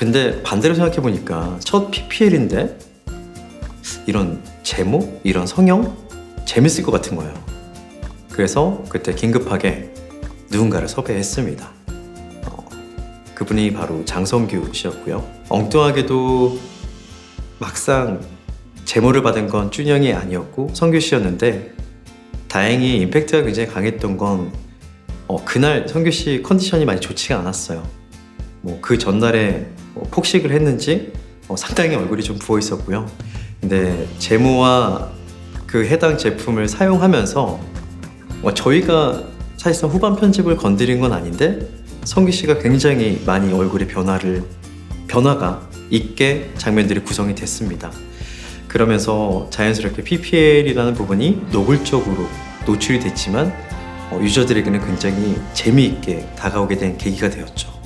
근데 반대로 생각해 보니까 첫 PPL인데 이런 제목, 이런 성형 재밌을 것 같은 거예요. 그래서 그때 긴급하게 누군가를 섭외했습니다. 어, 그분이 바로 장성규 씨였고요. 엉뚱하게도 막상 제모를 받은 건 준영이 아니었고 성규 씨였는데 다행히 임팩트가 굉장히 강했던 건 어, 그날 성규 씨 컨디션이 많이 좋지가 않았어요. 뭐 그 전날에 뭐 폭식을 했는지 어, 상당히 얼굴이 좀 부어 있었고요. 근데 제모와 그 해당 제품을 사용하면서 어, 저희가 사실상 후반 편집을 건드린 건 아닌데 성규 씨가 굉장히 많이 얼굴의 변화를 변화가 있게 장면들이 구성이 됐습니다. 그러면서 자연스럽게 PPL이라는 부분이 노골적으로 노출이 됐지만 어, 유저들에게는 굉장히 재미있게 다가오게 된 계기가 되었죠.